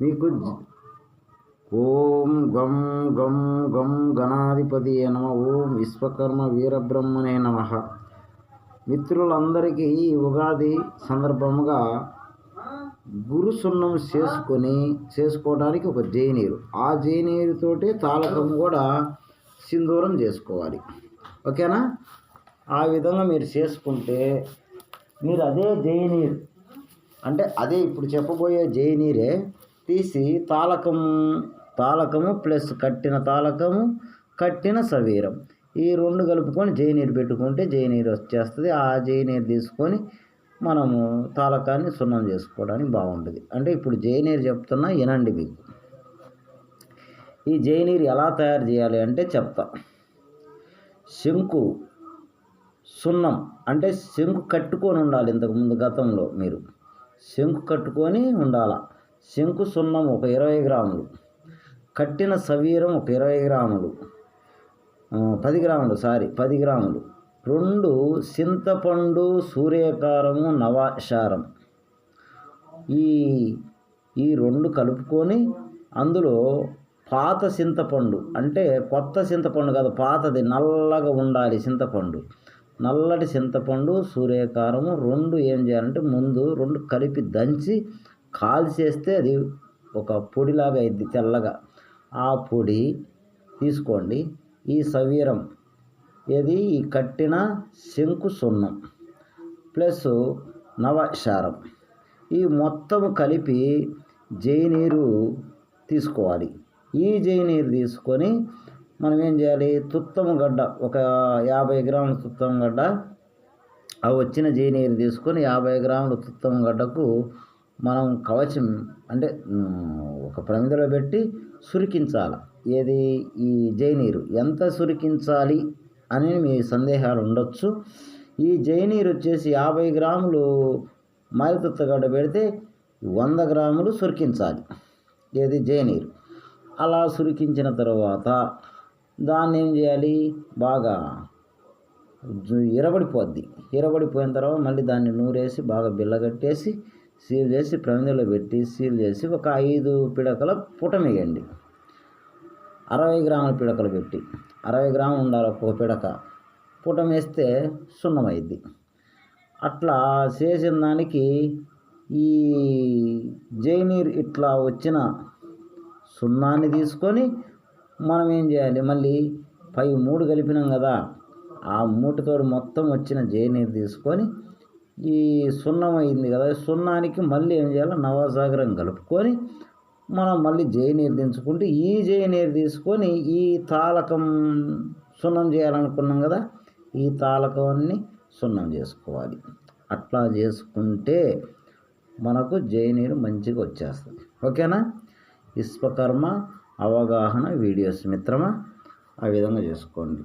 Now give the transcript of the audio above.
మీకు ఓం గం గం గం గణాధిపతి నమ ఓం విశ్వకర్మ వీరబ్రహ్మనే నమ. మిత్రులందరికీ ఈ ఉగాది సందర్భముగా గురు సున్నం చేసుకొని చేసుకోవడానికి ఒక జైనీరు. ఆ జైనీరుతోటి తాళకం కూడా సింధూరం చేసుకోవాలి. ఓకేనా? ఆ విధంగా మీరు చేసుకుంటే మీరు అదే జైనీరు. అంటే అదే ఇప్పుడు చెప్పబోయే జైనీరే తీసి తాళకం తాళకము ప్లస్ కట్టిన తాళకము కట్టిన సవీరం. ఈ రెండు కలుపుకొని జైనీరు పెట్టుకుంటే జైనీరు వచ్చేస్తుంది. ఆ జైనీరు తీసుకొని మనము తాలకాన్ని సున్నం చేసుకోవడానికి బాగుంటుంది. అంటే ఇప్పుడు జైనీరు చెప్తున్నా వినండి మీకు. ఈ జైనీరు ఎలా తయారు చేయాలి అంటే చెప్తా. శంకు సున్నం అంటే శంకు కట్టుకొని ఉండాలి ఇంతకుముందు గతంలో మీరు. శంకు కట్టుకొని ఉండాల? శంకు సున్నం ఒక ఇరవై గ్రాములు. కట్టిన సవీరం ఒక ఇరవై గ్రాములు. పది గ్రాములు సారీ పది గ్రాములు. రెండు చింతపండు సూర్యకారము నవాశారం ఈ ఈ రెండు కలుపుకొని అందులో పాత చింతపండు అంటే కొత్త చింతపండు కాదు పాతది నల్లగా ఉండాలి చింతపండు. నల్లటి చింతపండు సూర్యకారము రెండు ఏం చేయాలంటే ముందు రెండు కలిపి దంచి కాల్చేస్తే అది ఒక పొడిలాగా అయింది తెల్లగా. ఆ పొడి తీసుకోండి. ఈ సవీరం ఇది ఈ కట్టిన శంకు సున్నం ప్లస్ నవశారం ఈ మొత్తం కలిపి జైనీరు తీసుకోవాలి. ఈ జైనీరు తీసుకొని మనం ఏం చేయాలి? తుత్తము గడ్డ ఒక యాభై గ్రాముల తుత్తం గడ్డ ఆ వచ్చిన జైనీరు తీసుకొని యాభై గ్రాముల తుత్తం గడ్డకు మనం కవచం అంటే ఒక ప్రమిదలో పెట్టి సురికించాలి. ఏది? ఈ జైనీరు. ఎంత సురికించాలి అని మీ సందేహాలు ఉండొచ్చు. ఈ జైనీరు వచ్చేసి యాభై గ్రాములు గడ్డ పెడితే వంద గ్రాములు సురికించాలి. ఏది? జైనీరు. అలా సురికించిన తర్వాత దాన్ని ఏం చేయాలి? బాగా ఇరబడిపోద్ది. ఇరబడిపోయిన తర్వాత మళ్ళీ దాన్ని నూరేసి బాగా బిల్లగట్టేసి సీల్ చేసి ప్రమిదలో పెట్టి సీల్ చేసి ఒక ఐదు పిడకల పుటమేయండి అరవై గ్రాముల పిడకలు పెట్టి అరవై గ్రాములు ఉండాలి ఒక్కొక్క పిడక. పుటం వేస్తే సున్నమైద్ది. అట్లా చేసిన దానికి ఈ జైనీర్ ఇట్లా వచ్చిన సున్నాన్ని తీసుకొని మనం ఏం చేయాలి? మళ్ళీ పై మూడు కలిపినాం కదా ఆ మూటతో మొత్తం వచ్చిన జైనీరు తీసుకొని ఈ సున్నం అయింది కదా సున్నానికి మళ్ళీ ఏం చేయాలి? నవసాగరం కలుపుకొని మనం మళ్ళీ జైనీరు దించుకుంటే ఈ జైనీరు తీసుకొని ఈ తాళకం సున్నం చేయాలనుకున్నాం కదా ఈ తాళకాన్ని సున్నం చేసుకోవాలి. అట్లా చేసుకుంటే మనకు జైనీరు మంచిగా వచ్చేస్తుంది. ఓకేనా? విశ్వకర్మ అవగాహన వీడియోస్ మిత్రమా? ఆ విధంగా చేసుకోండి.